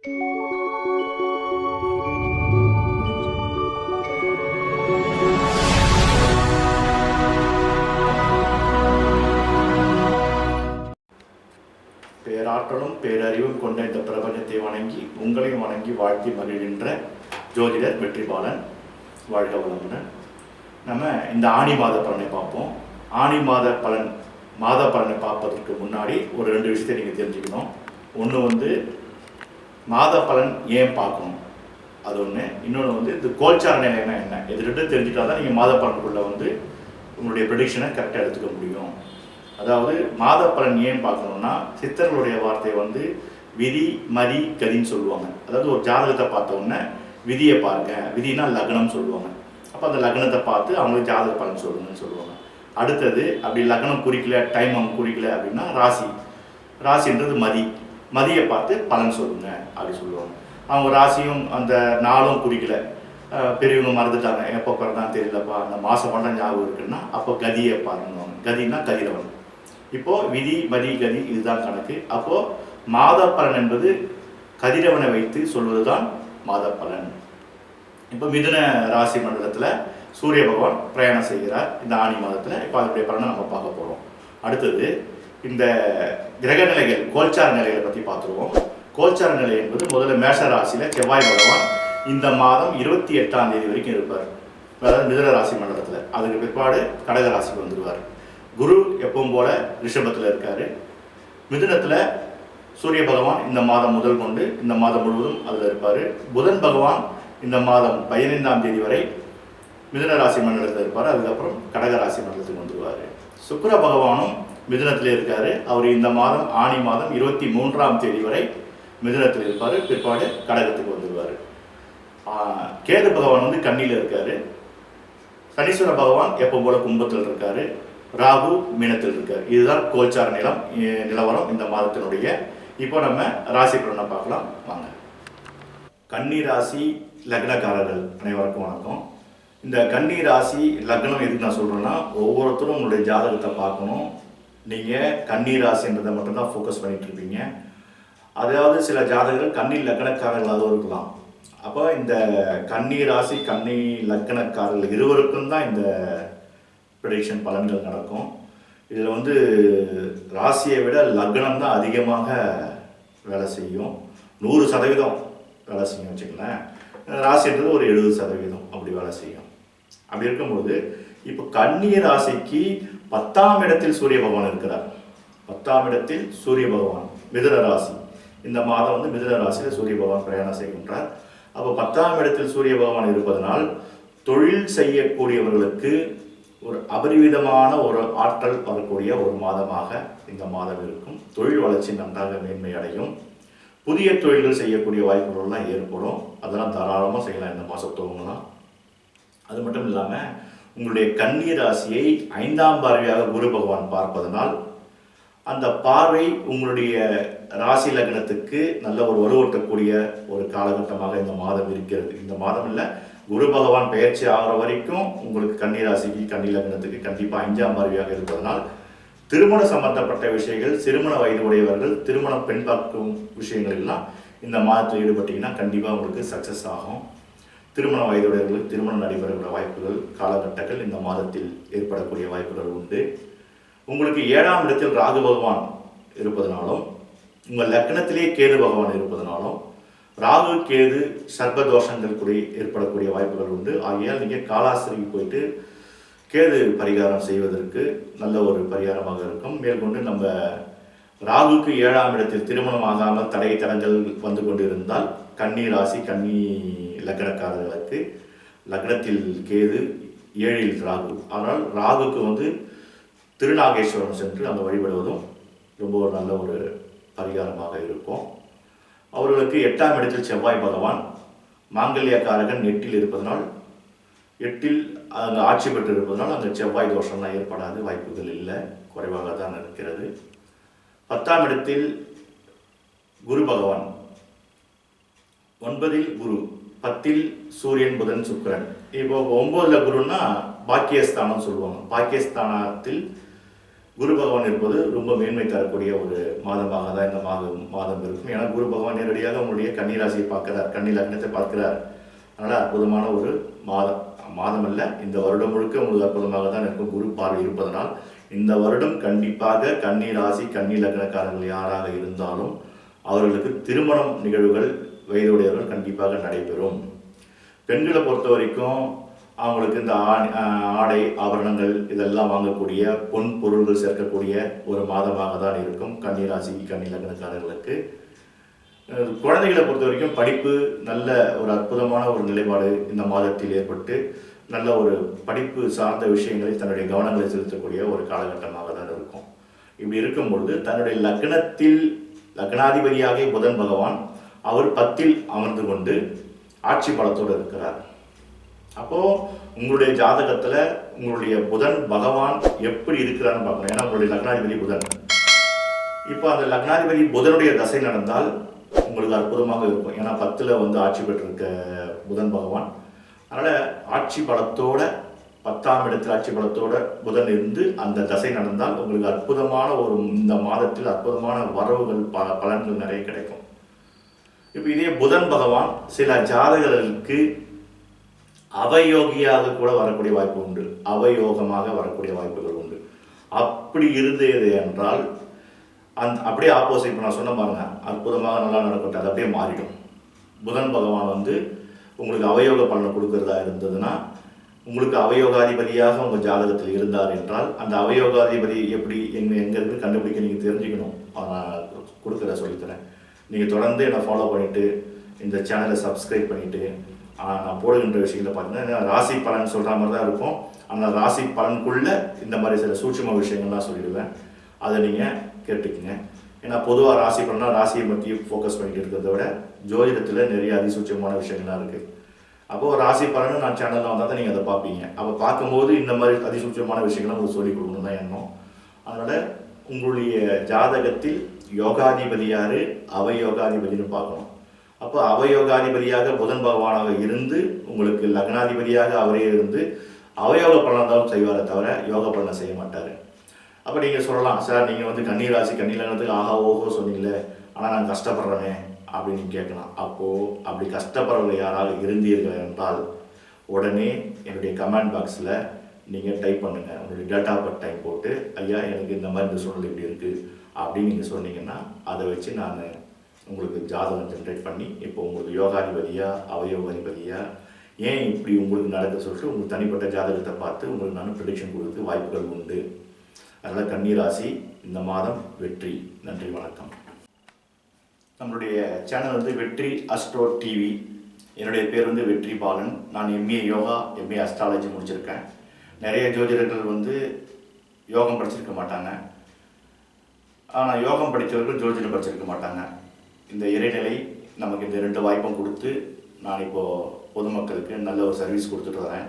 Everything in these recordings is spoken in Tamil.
பேராற்றலும் பேரறிவும் கொண்ட இந்த பிரபஞ்சத்தை வணங்கி உங்களையும் வணங்கி வாழ்த்தி மகிழ்கின்ற ஜோதிடர் வெற்றிபாலன் வாழ்க வளமுடன். நம்ம இந்த ஆணி மாத பலனை பார்ப்போம். ஆணி மாத பலன் மாத பலனை பார்ப்பதற்கு முன்னாடி ஒரு ரெண்டு விஷயத்தை நீங்கள் தெரிஞ்சுக்கணும். ஒன்று வந்து மாத பலன் ஏன் பார்க்கணும்? அது ஒன்று இன்னொன்று வந்து இந்த கோல்சார நிலைன்னா என்ன? இது ரெண்டும் தெரிஞ்சுட்டா தான் நீங்கள் மாத பலனுக்குள்ளே வந்து உங்களுடைய ப்ரெடிக்ஷனை கரெக்டாக எடுத்துக்க முடியும். அதாவது மாத பலன் ஏன் பார்க்கணும்னா சித்தர்களுடைய வார்த்தையை வந்து விதி மதி கதின்னு சொல்லுவாங்க. அதாவது ஒரு ஜாதகத்தை பார்த்தோன்னே விதியை பாருங்க. விதினா லக்னம் சொல்லுவாங்க. அப்போ அந்த லக்னத்தை பார்த்து அவங்களுக்கு ஜாதக பலன் சொல்லுங்கன்னு சொல்லுவாங்க. அடுத்தது அப்படி லக்னம் குறிக்கல டைம் அவங்க குறிக்கல அப்படின்னா ராசி. ராசின்றது மதி. மதியை பார்த்து பலன் சொல்லுங்க அப்படி சொல்லுவாங்க. அவங்க ராசியும் அந்த நாளும் குறிக்கல. பெரியவங்க மறந்துட்டாங்க. எப்போ பிறந்தான் தெரியலப்பா. அந்த மாதம் மட்டும் ஞாபகம் இருக்குன்னா அப்போ கதியை பாருங்க கதினா கதிரவன். இப்போது விதி மதி கதி இதுதான் கணக்கு. அப்போது மாத பலன் என்பது கதிரவனை வைத்து சொல்வதுதான் மாத பலன் இப்போ மிதுன ராசி மண்டலத்தில் சூரிய பகவான் பிரயாணம் செய்கிறார். இந்த ஆணி மாதத்தில். இப்போ அதனுடைய பலனை நம்ம பார்க்க போகிறோம் அடுத்தது இந்த கிரக நிலைகள் கோல்சார நிலைகளை பற்றி பார்த்துருவோம். கோல்சார நிலை என்பது முதல்ல மேஷ ராசியில் செவ்வாய் பகவான் இந்த மாதம் இருபத்தி எட்டாம் தேதி வரைக்கும் இருப்பார். அதாவது மிதுன ராசி மண்டலத்தில். அதுக்கு பிற்பாடு கடக ராசிக்கு வந்துடுவார் குரு எப்பவும் போல ரிஷபத்தில் இருக்காரு. மிதுனத்தில் சூரிய பகவான் இந்த மாதம் முதல் கொண்டு இந்த மாதம் முழுவதும் அதில் இருப்பார். புதன் பகவான் இந்த மாதம் பதினைந்தாம் தேதி வரை மிதுன ராசி மண்டலத்தில் இருப்பார். அதுக்கப்புறம் கடக ராசி மண்டலத்துக்கு வந்துடுவார் சுக்கர பகவானும் மிதுனத்தில் இருக்கார். அவர் இந்த மாதம் ஆணி மாதம் இருபத்தி மூன்றாம் தேதி வரை மிதுனத்தில் இருப்பார். பிற்பாடு கடகத்துக்கு வந்துடுவார் கேது பகவான் வந்து கண்ணியில் இருக்கார். சனீஸ்வர பகவான் எப்போ போல கும்பத்தில் இருக்கார். ராகு மீனத்தில் இருக்கார். இதுதான் கோல்சார நிலம் நிலவரம் இந்த மாதத்தினுடைய. இப்போ நம்ம ராசி பலனை பார்க்கலாம். வாங்க. கன்னி ராசி லக்னக்காரர்கள் அனைவருக்கும் வணக்கம். இந்த கன்னி ராசி லக்னம் எதுக்கு நான் சொல்கிறேன்னா ஒவ்வொருத்தரும் உங்களுடைய ஜாதகத்தை பார்க்கணும். நீங்கள் கண்ணீர் ராசின்றதை மட்டும்தான் ஃபோக்கஸ் பண்ணிட்டு இருப்பீங்க. அதாவது சில ஜாதகர்கள் கண்ணீர் லக்கணக்காரர்களாகவும் இருக்கலாம். அப்போ இந்த கண்ணீர் ராசி கண்ணி லக்கணக்காரர்கள் இருவருக்கும் தான் இந்த ப்ரடிக்ஷன் பலன்கள் நடக்கும். இதில் வந்து ராசியை விட லக்னம் தான் அதிகமாக வேலை செய்யும். நூறு சதவீதம் வேலை செய்யும் வச்சுக்கலேன் ராசின்றது ஒரு எழுபது சதவீதம் அப்படி வேலை செய்யும். அப்படி இருக்கும்போது இப்போ கன்னி ராசிக்கு பத்தாம் இடத்தில் சூரிய பகவான் இருக்கிறார். பத்தாம் இடத்தில் சூரிய பகவான் மிதுன ராசி. இந்த மாதம் வந்து மிதுன ராசியில் சூரிய பகவான் பிரயாணம் செய்கின்றார். அப்போ பத்தாம் இடத்தில் சூரிய பகவான் இருப்பதனால் தொழில் செய்யக்கூடியவர்களுக்கு ஒரு அபரிவிதமான ஒரு ஆற்றல் வரக்கூடிய ஒரு மாதமாக இந்த மாதம் இருக்கும். தொழில் வளர்ச்சி நன்றாக மேன்மை அடையும். புதிய தொழில்கள் செய்யக்கூடிய வாய்ப்புகள்லாம் ஏற்படும். அதெல்லாம் தாராளமாக செய்யலாம். இந்த மாதம் துவங்கலாம். அது மட்டும் இல்லாமல் உங்களுடைய கன்னி ராசியை ஐந்தாம் பார்வையாக குரு பகவான் பார்ப்பதனால் அந்த பார்வை உங்களுடைய ராசி லக்னத்துக்கு நல்ல ஒரு வலுவூட்டக்கூடிய ஒரு காலகட்டமாக இந்த மாதம் இருக்கிறது. இந்த மாதம் இல்லை குரு பகவான் பெயர்ச்சி ஆகிற வரைக்கும் உங்களுக்கு கன்னி ராசிக்கு கன்னி லக்னத்துக்கு கண்டிப்பாக அஞ்சாம் பார்வையாக இருப்பதனால் திருமண சம்பந்தப்பட்ட விஷயங்கள் திருமண வயது உடையவர்கள் திருமண பெண் பார்க்கும் விஷயங்கள் எல்லாம் இந்த மாதத்தில் ஈடுபட்டீங்கன்னா கண்டிப்பாக உங்களுக்கு சக்ஸஸ் ஆகும். திருமண வயதுடையவர்களுக்கு திருமணம் நடைபெறக்கூடிய வாய்ப்புகள் காலகட்டங்கள் இந்த மாதத்தில் ஏற்படக்கூடிய வாய்ப்புகள் உண்டு. உங்களுக்கு ஏழாம் இடத்தில் ராகு பகவான் இருப்பதனாலும் உங்கள் லக்னத்திலே கேது பகவான் இருப்பதனாலும் ராகு கேது சர்ப்பதோஷங்கள் கூட ஏற்படக்கூடிய வாய்ப்புகள் உண்டு. ஆகையால் நீங்கள் காலாசிரிக்கு போயிட்டு கேது பரிகாரம் செய்வதற்கு நல்ல ஒரு பரிகாரமாக இருக்கும். மேற்கொண்டு நம்ம ராகுக்கு ஏழாம் இடத்தில் திருமணம் ஆகாமல் தடை தடங்கள் வந்து கொண்டிருந்தால் கன்னி ராசி கன்னி லக்னக்காரர்களுக்கு லக்னத்தில் கேது ஏழில் ராகு. ஆனால் ராகுக்கு வந்து திருநாகேஸ்வரம் சென்று அங்கே வழிபடுவதும் ரொம்ப ஒரு நல்ல ஒரு பரிகாரமாக இருக்கும். அவர்களுக்கு எட்டாம் இடத்தில் செவ்வாய் பகவான் மாங்கல்யக்காரகன் எட்டில் இருப்பதனால் எட்டில் அங்கே ஆட்சி பெற்று இருப்பதனால் அங்கே செவ்வாய் தோஷம்லாம் ஏற்படாது வாய்ப்புகள் இல்லை குறைவாக தான் இருக்கிறது. பத்தாம் இடத்தில் குரு பகவான். ஒன்பதில் குரு. பத்தில் சூரியன் புதன் சுக்கரன். இப்போ ஒன்பதுல குருன்னா பாக்கியஸ்தானம் சொல்லுவாங்க. பாக்கியஸ்தானத்தில் குரு பகவான் இருப்பது ரொம்ப மேன்மை தரக்கூடிய ஒரு மாதமாக தான் இந்த மாதம் மாதம் இருக்கும். ஏன்னா குரு பகவான் நேரடியாக உங்களுடைய கன்னிராசியை பார்க்கிறார். கன்னி லக்னத்தை பார்க்கிறார். அதனால் அற்புதமான ஒரு மாதம். மாதம் அல்ல இந்த வருடம் முழுக்க உங்களுக்கு அற்புதமாக தான் இருக்கும். குரு பார்வை இருப்பதனால் இந்த வருடம் கண்டிப்பாக கன்னி ராசி கன்னி லக்னக்காரர்கள் யாராக இருந்தாலும் அவர்களுக்கு திருமணம் நிகழ்வுகள் வயதுடையவர்கள் கண்டிப்பாக நடைபெறும். பெண்களை பொறுத்த வரைக்கும் அவங்களுக்கு இந்த ஆடை ஆபரணங்கள் இதெல்லாம் வாங்கக்கூடிய பொன் பொருள்கள் சேர்க்கக்கூடிய ஒரு மாதமாக தான் இருக்கும் கன்னிராசி கன்னி லக்னக்காரர்களுக்கு குழந்தைகளை பொறுத்த வரைக்கும் படிப்பு நல்ல ஒரு அற்புதமான ஒரு நிலைப்பாடு இந்த மாதத்தில் ஏற்பட்டு நல்ல ஒரு படிப்பு சார்ந்த விஷயங்களை தன்னுடைய கவனங்களை செலுத்தக்கூடிய ஒரு காலகட்டமாக தான் இருக்கும். இப்படி இருக்கும் பொழுது தன்னுடைய லக்னத்தில் லக்னாதிபதியாக புதன் பகவான் அவர் பத்தில் அமர்ந்து கொண்டு ஆட்சி பலத்தோடு இருக்கிறார். அப்போ உங்களுடைய ஜாதகத்துல உங்களுடைய புதன் பகவான் எப்படி இருக்கிறான்னு பார்க்கணும். ஏன்னா உங்களுடைய லக்னாதிபதி புதன். இப்போ அந்த லக்னாதிபதி புதனுடைய தசை நடந்தால் உங்களுக்கு அற்புதமாக இருக்கும். ஏன்னா பத்தில் வந்து ஆட்சி பெற்றிருக்க புதன் பகவான். அதனால ஆட்சி பலத்தோட பத்தாம் இடத்தில் ஆட்சி பலத்தோட புதன் இருந்து அந்த தசை நடந்தால் உங்களுக்கு அற்புதமான ஒரு இந்த மாதத்தில் அற்புதமான வரவுகள் ப பலன்கள் நிறைய கிடைக்கும். இப்போ இதே புதன் பகவான் சில ஜாதகர்களுக்கு அவயோகியாக கூட வரக்கூடிய வாய்ப்பு உண்டு. அவயோகமாக வரக்கூடிய வாய்ப்புகள் உண்டு. அப்படி இருந்தது என்றால் அந் அப்படியே ஆப்போசிட் இப்போ நான் சொன்ன பாருங்க. அற்புதமாக நல்லா நடக்கட்டும். அது அப்படியே மாறிடும். புதன் பகவான் வந்து உங்களுக்கு அவயோக பலனை கொடுக்கறதா இருந்ததுன்னா உங்களுக்கு அவயோகாதிபதியாக உங்கள் ஜாதகத்தில் இருந்தார் என்றால் அந்த அவயோகாதிபதி எப்படி எங்க எங்க இருந்து கண்டுபிடிக்க நீங்கள் தெரிஞ்சுக்கணும். அதை நான் கொடுக்குற சொல்லித்தரேன். நீங்கள் தொடர்ந்து என்னை ஃபாலோ பண்ணிட்டு இந்த சேனலை சப்ஸ்கிரைப் பண்ணிவிட்டு நான் போடுகின்ற விஷயங்களை பார்த்தீங்கன்னா ராசி பலன் சொல்கிற மாதிரி தான் இருக்கும். ஆனால் ராசி பலனுக்குள்ளே இந்த மாதிரி சில சூட்சும விஷயங்கள்லாம் சொல்லிடுவேன். அதை நீங்கள் கேட்டுக்குங்க. ஏன்னா பொதுவாக ராசி பலனா ராசியை பற்றி ஃபோக்கஸ் பண்ணிட்டு இருக்கிறத விட ஜோதிடத்தில் நிறைய அதிசூட்சமான விஷயங்கள்லாம் இருக்குது அப்போ ராசி பலன் நான் சேனலில் வந்தால் தான் நீங்கள் அதை பார்ப்பீங்க. அப்போ பார்க்கும்போது இந்த மாதிரி அதிசூட்சமான விஷயங்களை உங்களுக்கு சொல்லிக் கொடுக்கணும் தான் எண்ணம். அதனால் உங்களுடைய ஜாதகத்தில் யோகாதிபதி யாரு அவயோகாதிபதினு பார்க்கணும். அப்போ அவயோகாதிபதியாக புதன் பகவானாக இருந்து உங்களுக்கு லக்னாதிபதியாக அவரே இருந்து அவயோக பலன் தான் செய்வாரே தவிர யோக பலனை செய்ய மாட்டார். அப்போ நீங்கள் சொல்லலாம் சார் நீங்கள் வந்து கண்ணீர் ராசி கன்னி ஆஹா ஓஹோ சொன்னீங்களே ஆனால் நான் கஷ்டப்படுறேனே அப்படின்னு கேட்கலாம். அப்போது அப்படி கஷ்டப்படுறவங்க யாராக இருந்தீர்கள் என்றால் உடனே என்னுடைய கமெண்ட் பாக்ஸில் நீங்கள் டைப் பண்ணுங்கள் உங்களுடைய டேட்டா பட் டைம் போட்டு ஐயா எனக்கு இந்த மாதிரி இந்த சூழல் இப்படி இருக்குது அப்படின்னு நீங்கள் சொன்னீங்கன்னா அதை வச்சு நான் உங்களுக்கு ஜாதகம் ஜென்ரேட் பண்ணி இப்போ உங்களுக்கு யோகாதிபதியாக அவயோகாதிபதியா ஏன் இப்படி உங்களுக்கு நடக்க சொல்லிட்டு உங்களுக்கு தனிப்பட்ட ஜாதகத்தை பார்த்து உங்களுக்கு நான் ப்ரிடிக்ஷன் கொடுத்து வாய்ப்புகள் உண்டு. அதனால் கன்னிராசி இந்த மாதம் வெற்றி. நன்றி வணக்கம். நம்மளுடைய சேனல் வந்து வெற்றி அஸ்ட்ரோ டிவி என்னுடைய பேர் வந்து வெற்றி பாலன். நான் எம்ஏ யோகா எம்ஏ அஸ்ட்ராலஜி முடிச்சிருக்கேன். நிறைய ஜோதிடர்கள் வந்து யோகம் படிச்சிருக்க மாட்டாங்க. ஆனால் யோகம் படித்தவர்கள் ஜோதிடம் படிச்சிருக்க மாட்டாங்க. இந்த இறைநிலை நமக்கு இந்த ரெண்டு வாய்ப்பும் கொடுத்து நான் இப்போது பொதுமக்களுக்கு நல்ல ஒரு சர்வீஸ் கொடுத்துட்டு வரேன்.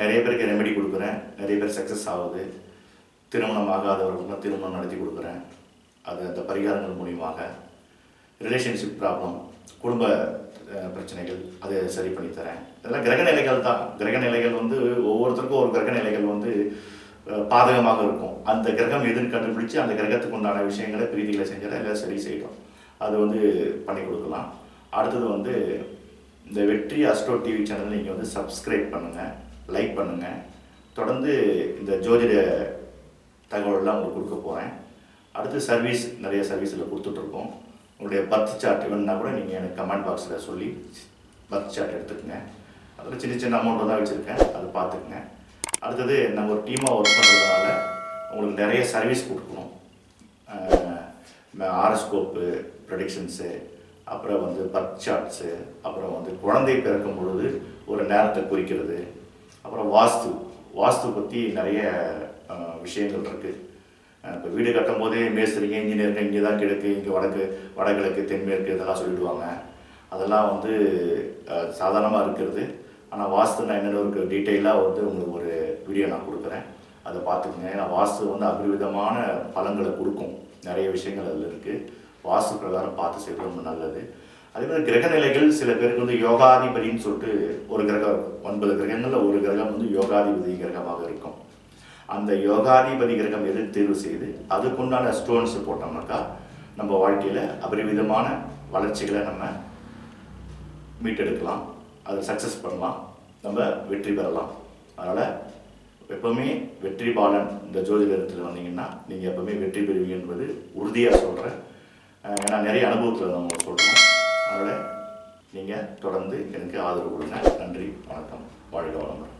நிறைய பேருக்கு ரெமெடி கொடுக்குறேன். நிறைய பேர் சக்ஸஸ் ஆகுது. திருமணம் ஆகாதவர்களுக்கு திருமணம் நடத்தி கொடுக்குறேன். அது அந்த பரிகாரங்கள் மூலியமாக ரிலேஷன்ஷிப் ப்ராப்ளம் குடும்ப பிரச்சனைகள் அதை சரி பண்ணி தரேன். இதெல்லாம் கிரக நிலைகள் தான். கிரக நிலைகள் வந்து ஒவ்வொருத்தருக்கும் ஒரு கிரக நிலைகள் வந்து பாதகமாக இருக்கும். அந்த கிரகம் எதுன்னு கண்டுபிடிச்சு அந்த கிரகத்துக்கு உண்டான விஷயங்களை பிரீதிகளை செஞ்சால் எல்லாம் சரி செய்யும் அது வந்து பண்ணி கொடுக்கலாம். அடுத்தது வந்து இந்த வெற்றி அஸ்ட்ரோ டிவி சேனல் நீங்கள் வந்து சப்ஸ்கிரைப் பண்ணுங்கள் லைக் பண்ணுங்கள் தொடர்ந்து இந்த ஜோதிட தகவல்லாம் உங்களுக்கு கொடுக்க போகிறேன் அடுத்து சர்வீஸ் நிறைய சர்வீஸில் கொடுத்துட்ருக்கோம். உங்களுடைய பர்த் சார்ட் வேணுன்னா கூட நீங்கள் எனக்கு கமெண்ட் பாக்ஸில் சொல்லி பர்த் சார்ட் எடுத்துக்கங்க. அதில் சின்ன சின்ன அமௌண்ட் தான் வச்சுருக்கேன் அதை பார்த்துக்குங்க. அடுத்தது நம்ம ஒரு டீமாக ஒர்க் பண்ணுறதுனால உங்களுக்கு நிறைய சர்வீஸ் கொடுக்கணும். ஆரஸ்கோப்பு ப்ரொடிக்ஷன்ஸு அப்புறம் வந்து பர்த் சார்ட்ஸு அப்புறம் வந்து குழந்தை பிறக்கும் பொழுது ஒரு நேரத்தை குறிக்கிறது. அப்புறம் வாஸ்து வாஸ்து பற்றி நிறைய விஷயங்கள் இருக்குது இப்போ வீடு கட்டும் போதே மேஸ்திரிங்க இன்ஜினியருங்க இங்கே தான் கிழக்கு இங்கே வடக்கு வடகிழக்கு தென்மேற்கு இதெல்லாம் சொல்லிவிடுவாங்க அதெல்லாம் வந்து சாதாரணமாக இருக்கிறது. ஆனால் வாஸ்து நான் என்னென்ன ஒரு டீட்டெயிலாக வந்து உங்களுக்கு ஒரு வீடியோ நான் கொடுக்குறேன். அதை பார்த்துக்குங்க. ஏன்னா வாஸ்து வந்து அபரிவிதமான பலன்களை கொடுக்கும். நிறைய விஷயங்கள் அதில் இருக்குது வாஸ்து பிரகாரம் பார்த்து செய்வது ரொம்ப நல்லது. அதே மாதிரி கிரக நிலைகள் சில பேருக்கு வந்து யோகாதிபதின்னு சொல்லிட்டு ஒரு கிரகம் ஒன்பது கிரகங்களில் ஒரு கிரகம் வந்து யோகாதிபதி கிரகமாக இருக்கும். அந்த யோகாதிபதி கிரகம் எது தேர்வு செய்து அதுக்குண்டான ஸ்டோன்ஸ் போட்டோம்னாக்கா நம்ம வாழ்க்கையில் அபரிவிதமான வளர்ச்சிகளை நம்ம மீட்டெடுக்கலாம் அதை சக்ஸஸ் பண்ணலாம் நம்ம வெற்றி பெறலாம். அதனால் எப்போவுமே வெற்றி பாலன் இந்த ஜோதிடத்தில் வந்தீங்கன்னா நீங்கள் எப்போவுமே வெற்றி பெறுவீங்க என்பது உறுதியாக சொல்கிறேன் ஏன்னா நிறைய அனுபவத்தில் நம்ம சொல்கிறோம் அதனால் நீங்கள் தொடர்ந்து எனக்கு ஆதரவு கொடுங்க. நன்றி வணக்கம். வாழ்க வளமுறை